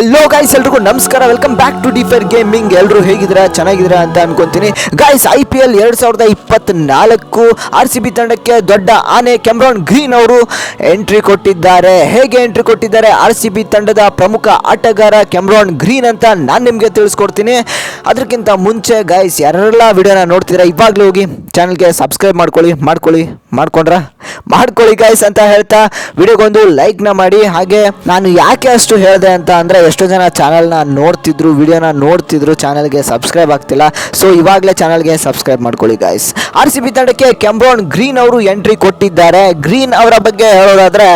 Hello guys ಎಲ್ರಿಗೂ ನಮಸ್ಕಾರ. Welcome back to differ gaming ಎಲ್ಲರೂ ಹೇಗಿದ್ದೀರಾ? ಚೆನ್ನಾಗಿದ್ದೀರಾ ಅಂತ ಅನ್ಕೊಂತೀನಿ. ಗಾಯ್ಸ್ ಐ ಪಿ ಎಲ್ ಎರಡು ಸಾವಿರದ ಇಪ್ಪತ್ನಾಲ್ಕು ಆರ್ ಸಿ ಬಿ ತಂಡಕ್ಕೆ ದೊಡ್ಡ ಆನೆ ಕೆಮ್ರಾನ್ ಗ್ರೀನ್ ಅವರು ಎಂಟ್ರಿ ಕೊಟ್ಟಿದ್ದಾರೆ. ಹೇಗೆ ಎಂಟ್ರಿ ಕೊಟ್ಟಿದ್ದಾರೆ? ಆರ್ ಸಿ ಬಿ ತಂಡದ ಪ್ರಮುಖ ಆಟಗಾರ ಕೆಮ್ರಾನ್ ಗ್ರೀನ್ ಅಂತ ನಾನು ನಿಮಗೆ ತಿಳಿಸ್ಕೊಡ್ತೀನಿ. ಅದಕ್ಕಿಂತ ಮುಂಚೆ ಗಾಯ್ಸ್ ಯಾರೆಲ್ಲ ವಿಡಿಯೋನ ನೋಡ್ತೀರಾ, ಇವಾಗಲೇ ಹೋಗಿ ಚಾನಲ್ಗೆ ಸಬ್ಸ್ಕ್ರೈಬ್ ಮಾಡ್ಕೊಳ್ಳಿ ಮಾಡ್ಕೊಳ್ಳಿ, ಮಾಡ್ಕೊಂಡ್ರ? ಮಾಡ್ಕೊಳ್ಳಿ ಗಾಯ್ಸ್ ಅಂತ ಹೇಳ್ತಾ, ವಿಡಿಯೋಗೊಂದು ಲೈಕ್ನ ಮಾಡಿ. ಹಾಗೆ ನಾನು ಯಾಕೆ ಅಷ್ಟು ಹೇಳಿದೆ ಅಂತ ಅಂದರೆ ಎಷ್ಟೋ ಜನ ಚಾನಲ್ನ ನೋಡ್ತಿದ್ರು, ವಿಡಿಯೋನ ನೋಡ್ತಿದ್ರು, ಚಾನಲ್ಗೆ ಸಬ್ಸ್ಕ್ರೈಬ್ ಆಗ್ತಿಲ್ಲ. ಸೊ ಇವಾಗಲೇ ಚಾನಲ್ಗೆ ಸಬ್ಸ್ಕ್ರೈಬ್ ಮಾಡ್ಕೊಳ್ಳಿ ಗಾಯ್ಸ್ ಆರ್ ಸಿ ಬಿ ತಂಡಕ್ಕೆ ಕೆಂಬ್ರೋನ್ ಗ್ರೀನ್ ಅವರು ಎಂಟ್ರಿ ಕೊಟ್ಟಿದ್ದಾರೆ. ಗ್ರೀನ್ ಅವರ ಬಗ್ಗೆ ಹೇಳೋದಾದ್ರೆ,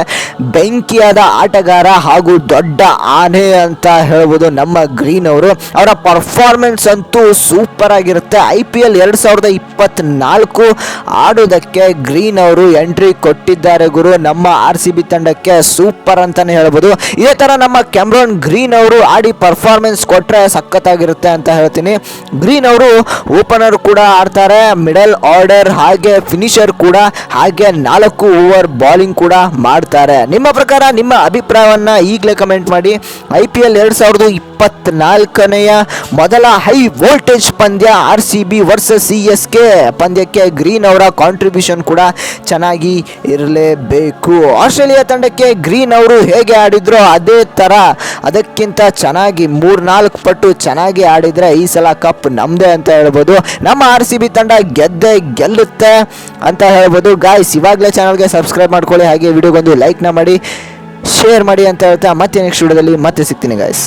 ಬೆಂಕಿಯಾದ ಆಟಗಾರ ಹಾಗೂ ದೊಡ್ಡ ಆನೆ ಅಂತ ಹೇಳ್ಬೋದು ನಮ್ಮ ಗ್ರೀನ್ ಅವರು. ಅವರ ಪರ್ಫಾರ್ಮೆನ್ಸ್ ಅಂತೂ ಸೂಪರ್ ಆಗಿರುತ್ತೆ. ಐ ಪಿ ಎಲ್ ಎರಡು ಸಾವಿರದ ಇಪ್ಪತ್ನಾಲ್ಕು ಆಡೋದಕ್ಕೆ ಗ್ರೀನ್ ಅವರು ಎಂಟ್ರಿ ಕೊಟ್ಟಿದ್ದಾರೆ ಗುರು. ನಮ್ಮ ಆರ್ ಸಿ ಬಿ ತಂಡಕ್ಕೆ ಸೂಪರ್ ಅಂತಾನೆ ಹೇಳ್ಬೋದು. ಇದೇ ಥರ ನಮ್ಮ ಕ್ಯಾಮ್ರಾನ್ ಗ್ರೀನ್ ಅವರು ಆಡಿ ಪರ್ಫಾರ್ಮೆನ್ಸ್ ಕೊಟ್ಟರೆ ಸಖತ್ತಾಗಿರುತ್ತೆ ಅಂತ ಹೇಳ್ತೀನಿ. ಗ್ರೀನ್ ಅವರು ಓಪನರ್ ಕೂಡ ಆಡ್ತಾರೆ ಮಿಡಲ್ ಆರ್ಡರ್ ಹಾಗೆ ಫಿನಿಷರ್ ಕೂಡ, ಹಾಗೆ ನಾಲ್ಕು ಓವರ್ ಬಾಲಿಂಗ್ ಕೂಡ ಮಾಡ್ತಾರೆ. ನಿಮ್ಮ ಪ್ರಕಾರ ನಿಮ್ಮ ಅಭಿಪ್ರಾಯವನ್ನ ಈಗಲೇ ಕಮೆಂಟ್ ಮಾಡಿ. ಐ ಪಿ ಎಲ್ ಎರಡು ಸಾವಿರದ ಇಪ್ಪತ್ನಾಲ್ಕನೆಯ ಮೊದಲ ಹೈ ವೋಲ್ಟೇಜ್ ಪಂದ್ಯ R C B versus C S K ಪಂದ್ಯಕ್ಕೆ ಗ್ರೀನ್ ಅವರ ಕಾಂಟ್ರಿಬ್ಯೂಷನ್ ಕೂಡ ಚೆನ್ನಾಗಿ ಇರಲೇಬೇಕು. ಆಸ್ಟ್ರೇಲಿಯಾ ತಂಡಕ್ಕೆ ಗ್ರೀನ್ ಅವರು ಹೇಗೆ ಆಡಿದ್ರು ಅದೇ ಥರ ಅದಕ್ಕಿಂತ ಚೆನ್ನಾಗಿ ಮೂರ್ನಾಲ್ಕು ಪಟ್ಟು ಚೆನ್ನಾಗಿ ಆಡಿದರೆ ಈ ಸಲ ಕಪ್ ನಮ್ಮದೇ ಅಂತ ಹೇಳ್ಬೋದು. ನಮ್ಮ ಆರ್ ಸಿ ಬಿ ತಂಡ ಗೆದ್ದೆ ಗೆಲ್ಲುತ್ತೆ ಅಂತ ಹೇಳ್ಬೋದು. ಗಾಯ್ಸ್ ಇವಾಗಲೇ ಚಾನಲ್ಗೆ ಸಬ್ಸ್ಕ್ರೈಬ್ ಮಾಡ್ಕೊಳ್ಳಿ. ಹಾಗೆ ವಿಡಿಯೋಗೊಂದು ಲೈಕ್ನ ಮಾಡಿ ಶೇರ್ ಮಾಡಿ ಅಂತ ಹೇಳ್ತಾ ಮತ್ತೆ ನೆಕ್ಸ್ಟ್ ವಿಡಿಯೋದಲ್ಲಿ ಮತ್ತೆ ಸಿಗ್ತೀನಿ ಗಾಯ್ಸ್